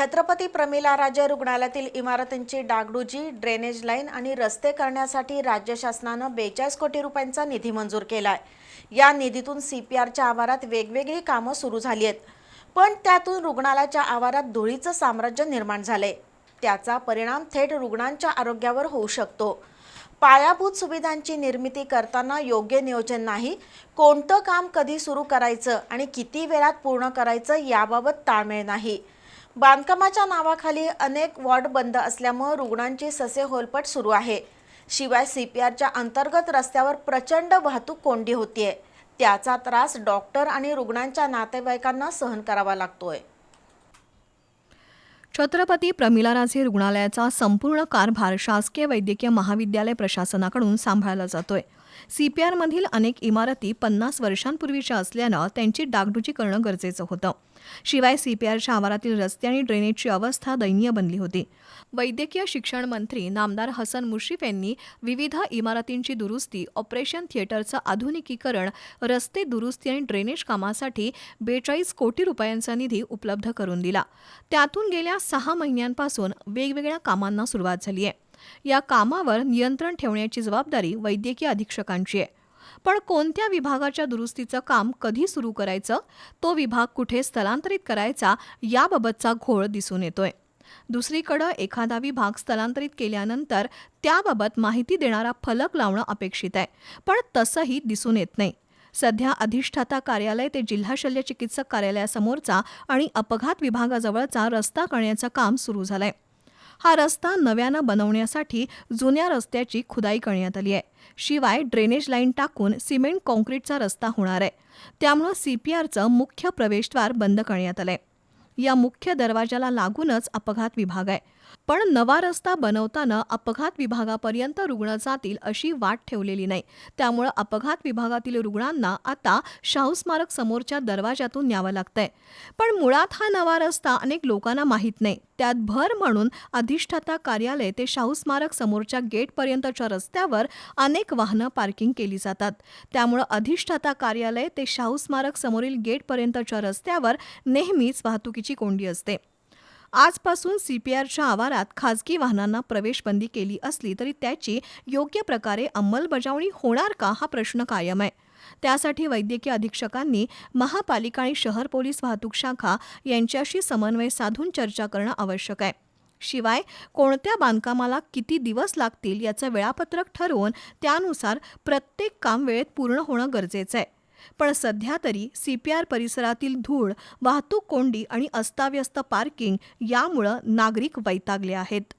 छत्रपती प्रमिला राजे रुग्णालयातील इमारतींची डागडुजी ड्रेनेज लाईन आणि रस्ते करण्यासाठी राज्य शासनानं बेचाळीस कोटी रुपयांचा निधी मंजूर केला आहे या निधीतून सी पी आरच्या आवारात वेगवेगळी कामं सुरू झाली आहेत. पण त्यातून रुग्णालयाच्या आवारात धुळीचं साम्राज्य निर्माण झालंय. त्याचा परिणाम थेट रुग्णांच्या आरोग्यावर होऊ शकतो. पायाभूत सुविधांची निर्मिती करताना योग्य नियोजन नाही. कोणतं काम कधी सुरू करायचं आणि किती वेळात पूर्ण करायचं याबाबत ताळमेळ नाही. बांधकामाच्या नावाखाली अनेक वॉर्ड बंद असल्यामुळे रुग्णांची ससे होलपट सुरू आहे. शिवाय सी पी आरच्या अंतर्गत रस्त्यावर प्रचंड वाहतूक कोंडी होतीये. त्याचा त्रास डॉक्टर आणि रुग्णांच्या नातेवाईकांना सहन करावा लागतोय. छत्रपती प्रमिलाराजे रुग्णालयाचा संपूर्ण कारभार शासकीय वैद्यकीय महाविद्यालय प्रशासनाकडून सांभाळला जातोय. सीपीआरमधील अनेक इमारती पन्नास वर्षांपूर्वीच्या असल्यानं त्यांची डागडुजी करणं गरजेचं होतं. शिवाय सीपीआरच्या आवारातील रस्ते आणि ड्रेनेजची अवस्था दयनीय बनली होती. वैद्यकीय शिक्षण मंत्री नामदार हसन मुश्रीफ यांनी विविध इमारतींची दुरुस्ती ऑपरेशन थिएटरचं आधुनिकीकरण रस्ते दुरुस्ती आणि ड्रेनेज कामासाठी बेचाळीस कोटी रुपयांचा निधी उपलब्ध करून दिला. त्यातून गेल्या सहा महिन्यांपासून वेगवेगळ्या कामांना सुरुवात झाली आहे. या कामावर नियंत्रण ठेवण्याची जबाबदारी वैद्यकीय अधीक्षकांची आहे. पण कोणत्या विभागाच्या दुरुस्तीचं काम कधी सुरू करायचं तो विभाग कुठे स्थलांतरित करायचा याबाबतचा घोळ दिसून येतोय. दुसरीकडं एखादा विभाग स्थलांतरित केल्यानंतर त्याबाबत माहिती देणारा फलक लावणं अपेक्षित आहे. पण तसंही दिसून येत नाही. सध्या अधिष्ठाता कार्यालय ते जिल्हा शल्य चिकित्सक कार्यालयासमोरचा आणि अपघात विभागाजवळचा रस्ता करण्याचं काम सुरू झालंय. हा रस्ता नव्यानं बनवण्यासाठी जुन्या रस्त्याची खुदाई करण्यात आली आहे. शिवाय ड्रेनेज लाईन टाकून सिमेंट कॉन्क्रीटचा रस्ता होणार आहे. त्यामुळं सीपीआरचं मुख्य प्रवेशद्वार बंद करण्यात आलं आहे या मुख्य दरवाजाला लागूनच अपघात विभाग आहे. पण नवा रस्ता बनवताना अपघात विभागापर्यंत रुग्ण जातील अशी वाट ठेवलेली नाही. त्यामुळं अपघात विभागातील रुग्णांना आता शाहू स्मारक समोरच्या दरवाजातून न्यावं लागतंय. पण मुळात हा नवा रस्ता अनेक लोकांना माहीत नाही. त्यात भर म्हणून अधिष्ठाता कार्यालय ते शाहू स्मारक समोरच्या गेटपर्यंतच्या रस्त्यावर अनेक वाहनं पार्किंग केली जातात. त्यामुळं अधिष्ठाता कार्यालय ते शाहू स्मारक समोरील गेटपर्यंतच्या रस्त्यावर नेहमीच वाहतुकीची कोंडी असते. आजपासून सीपीआरच्या आवारात खासगी वाहनांना प्रवेशबंदी केली असली तरी त्याची योग्य प्रकारे अंमलबजावणी होणार का हा प्रश्न कायम आहे. त्यासाठी वैद्यकीय अधीक्षकांनी महापालिका आणि शहर पोलीस वाहतूक शाखा यांच्याशी समन्वय साधून चर्चा करणं आवश्यक आहे. शिवाय कोणत्या बांधकामाला किती दिवस लागतील याचं वेळापत्रक ठरवून त्यानुसार प्रत्येक काम वेळेत पूर्ण होणं गरजेचं आहे. पण सध्या तरी सी पी आर परिसरातील धूळ वाहतूक कोंडी आणि अस्ताव्यस्त पार्किंग यामुळं नागरिक वैतागले आहेत.